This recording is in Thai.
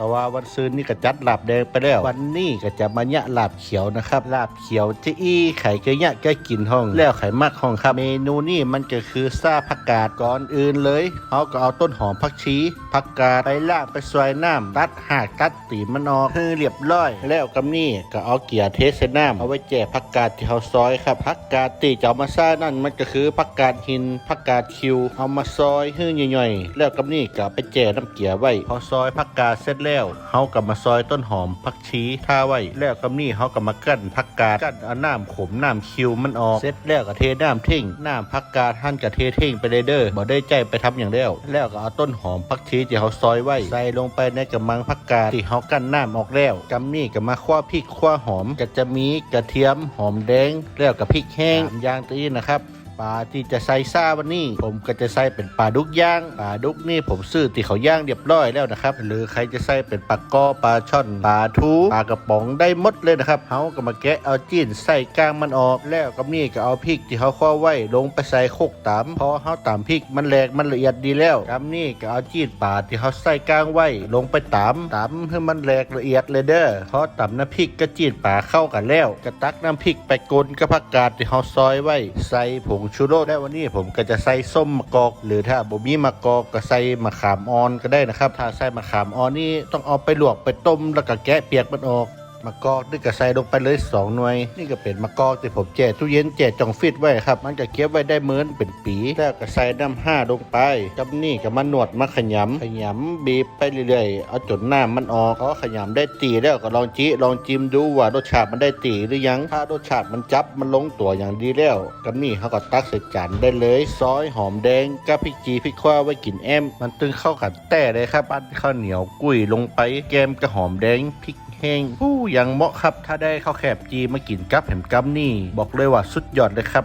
แต่ว่าวันซืนนี่ก็จัดลาบแดงไปแล้ว วันนี้ก็จะมาเนี่ยลาบเขียวนะครับลาบเขียวจะอี้ไข่เกยเนี่ยก็กินห้อง แล้วไข่มักห้องครับ เมนูนี่มันก็คือซาผักกาดก่อนอื่นเลยเขาก็เอาต้นหอมผักชีผักกาดไปลาบไปซอยน้ำตัดหากตัดตีนมันออกให้เรียบร้อย แล้วกำนี่ก็เอาเกียร์เทใส่น้ำเอาไว้แจกผักกาดที่เขาซอยครับผักกาดตีจะเอามาซ่านั่นมันก็คือผักกาดหินผักกาดคิว เอามาซอยให้ย่อยๆแล้วกำนี่ก็เอาไปแจกน้ำเกียร์ไว้พอซอยผักกาดเสร็จแล้วเขาก็มาซอยต้นหอมผักชีท่าไว้แล้วกำนี่เขาก็มากั้นผักกาดกั้นเอาน้ำขมน้ำคิวมันออกเสร็จแล้วก็เทน้ำทิ้งน้ำผักกาดหั่นกับเททิ้งไปเลยเด้อบ่ได้ใจไปทำอย่างเดียวแล้วก็เอาต้นหอมผักชีที่เขาซอยไว้ใส่ลงไปในกระมังผักกาดที่เขากั้นน้ำออกแล้วกำนี่ก็มาคว้าพริกคว้าหอมก็จะมีกระเทียมหอมแดงแล้วกับพริกแห้งอย่างตีนะครับ ปลาที่จะใส่ซาวันนี้ ผมก็จะใส่เป็นปลาดุกย่างปลาดุกนี่ผมซื้อที่เขาย่างเรียบร้อยแล้วนะครับ หรือใครจะใส่เป็นปลากอปลาช่อนปลาทูปลากระป๋องได้หมดเลยนะครับเขาก็มาแกะเอาจีนใส่กลางมันออก แล้วก็นี่ก็เอาพริกที่เขาข้อไว้ลงไปใส่โคกตำพอเขาตำพริกมันแหลกมันละเอียดดีแล้วกำนี่ก็เอาจีนปลาที่เขาใส่กลางไว้ลงไปตำตำให้มันแหลกละเอียดเลยเด้อพอตำน้ำพริกกับจีนปลาเข้ากันแล้วก็ตักน้ำพริกไปกลนกับผักกาดที่เขาซอยไว้ใส่ผงชูโร่ได้วันนี้ผมก็จะใส่ส้มมะกอก หรือถ้าบ่มีมะกอกก็ใส่มะขามอ่อนก็ได้นะครับ ถ้าใส่มะขามอ่อนนี่ต้องเอาไปลวกไปต้มแล้วก็แกะเปียกมันออก มะกอกนี่ก็ใส่ลงไปเลยสองหน่วย นี่ก็เป็นมะกอกที่ผมแจกตู้เย็นแจกจองฟิตไว้ครับ มันก็เก็บไว้ได้เหมือนเป็นปี แล้วก็ใส่น้ำห้าลงไปกับนี่ก็มาหนวดมาขยำขยำบีบไปเรื่อยๆ เอาจนหน้ำมันออกพอขยำได้ตีแล้วก็ลองจิลองจิ้มดูว่ารสชาติมันได้ตีหรือยัง ถ้ารสชาติมันจับมันลงตัวอย่างดีแล้วกับนี่เขาก็ตักใส่จานได้เลยซอยหอมแดงกับพริกจีพริกขว้าไว้กินแอมมันตึงเข้ากันแต่เลยครับปั้นข้าวเหนียวกุ้ยลงไปแกมกับหอมแดงพริก แห้งผู้อย่างเหมาะครับ ถ้าได้ข้าวแคบจีมากินกับแหมกัมนี่ บอกเลยว่าสุดยอดเลยครับ